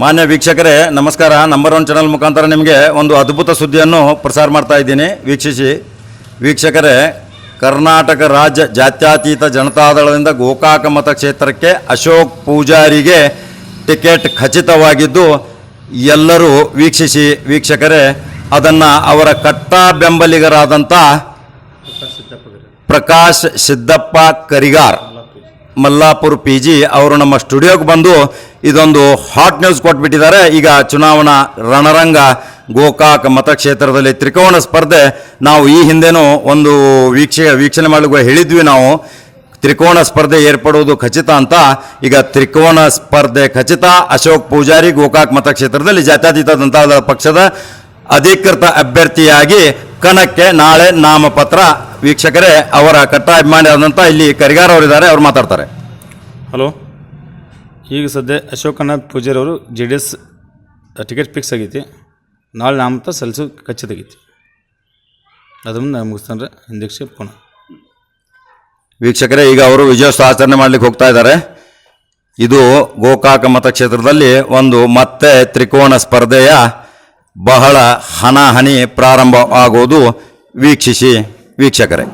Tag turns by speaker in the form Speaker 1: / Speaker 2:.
Speaker 1: ಮಾನ್ಯ ವೀಕ್ಷಕರೇ, ನಮಸ್ಕಾರ. ನಂಬರ್ ಒನ್ ಚಾನಲ್ ಮುಖಾಂತರ ನಿಮಗೆ ಒಂದು ಅದ್ಭುತ ಸುದ್ದಿಯನ್ನು ಪ್ರಸಾರ ಮಾಡ್ತಾ ಇದ್ದೀನಿ. ವೀಕ್ಷಿಸಿ. ವೀಕ್ಷಕರೇ, ಕರ್ನಾಟಕ ರಾಜ್ಯ ಜಾತ್ಯತೀತ ಜನತಾದಳದಿಂದ ಗೋಕಾಕ ಮತಕ್ಷೇತ್ರಕ್ಕೆ ಅಶೋಕ್ ಪೂಜಾರಿಗೆ ಟಿಕೆಟ್ ಖಚಿತವಾಗಿದ್ದು, ಎಲ್ಲರೂ ವೀಕ್ಷಿಸಿ. ವೀಕ್ಷಕರೇ, ಅದನ್ನು ಅವರ ಕಟ್ಟ ಬೆಂಬಲಿಗರಾದಂಥ ಪ್ರಕಾಶ್ ಸಿದ್ದಪ್ಪ ಕರಿಗಾರ್. ಮಲ್ಲಾಪುರ್ ಪಿ ಜಿ ಅವರು ನಮ್ಮ ಸ್ಟುಡಿಯೋಗೆ ಬಂದು ಇದೊಂದು ಹಾಟ್ ನ್ಯೂಸ್ ಕೊಟ್ಬಿಟ್ಟಿದ್ದಾರೆ. ಈಗ ಚುನಾವಣಾ ರಣರಂಗ ಗೋಕಾಕ್ ಮತಕ್ಷೇತ್ರದಲ್ಲಿ ತ್ರಿಕೋನ ಸ್ಪರ್ಧೆ. ನಾವು ಈ ಹಿಂದೆನೂ ಒಂದು ವೀಕ್ಷೆ ವೀಕ್ಷಣೆ ಮಾಡಲು ಹೇಳಿದ್ವಿ ನಾವು. ತ್ರಿಕೋನ ಸ್ಪರ್ಧೆ ಏರ್ಪಡುವುದು ಖಚಿತ ಅಂತ. ಈಗ ತ್ರಿಕೋನ ಸ್ಪರ್ಧೆ ಖಚಿತ. ಅಶೋಕ್ ಪೂಜಾರಿ ಗೋಕಾಕ್ ಮತಕ್ಷೇತ್ರದಲ್ಲಿ ಜಾತ್ಯತೀತ ಜನತಾದಳ ಪಕ್ಷದ ಅಧಿಕೃತ ಅಭ್ಯರ್ಥಿಯಾಗಿ ಕಣಕ್ಕೆ ನಾಳೆ ನಾಮಪತ್ರ ವೀಕ್ಷಕರೇ ಅವರ ಕಟ್ಟ ಅಭಿಮಾನಿ ಆದಂಥ ಇಲ್ಲಿ ಕರಿಗಾರ್ ಅವರಿದ್ದಾರೆ ಅವ್ರು ಮಾತಾಡ್ತಾರೆ.
Speaker 2: ಹಲೋ ಈಗ ಸದ್ಯ ಅಶೋಕನಾಥ್ ಪೂಜಾರಿ ಅವರು J D S ticket fix ಆಗೈತಿ. ನಾಳೆ ನಾಮತ ಸಲ್ಲಿಸೋ ಖಚಿತ ಆಗೈತಿ ಅದನ್ನು ಮುಗಿಸ್ತಾನೆ ಹಿಂದಕ್ಕೆ ಪುನಃ.
Speaker 1: ವೀಕ್ಷಕರೇ ಈಗ ಅವರು ವಿಜಯೋತ್ಸವ ಆಚರಣೆ ಮಾಡ್ಲಿಕ್ಕೆ ಹೋಗ್ತಾ ಇದ್ದಾರೆ. ಇದು ಗೋಕಾಕ ಮತಕ್ಷೇತ್ರದಲ್ಲಿ ಒಂದು ಮತ್ತೆ ತ್ರಿಕೋನ ಸ್ಪರ್ಧೆಯ ಬಹಳ ಹಣಾಹಣಿ ಪ್ರಾರಂಭ ಆಗೋದು ವೀಕ್ಷಿಸಿ. ವೀಕ್ಷಕರೇ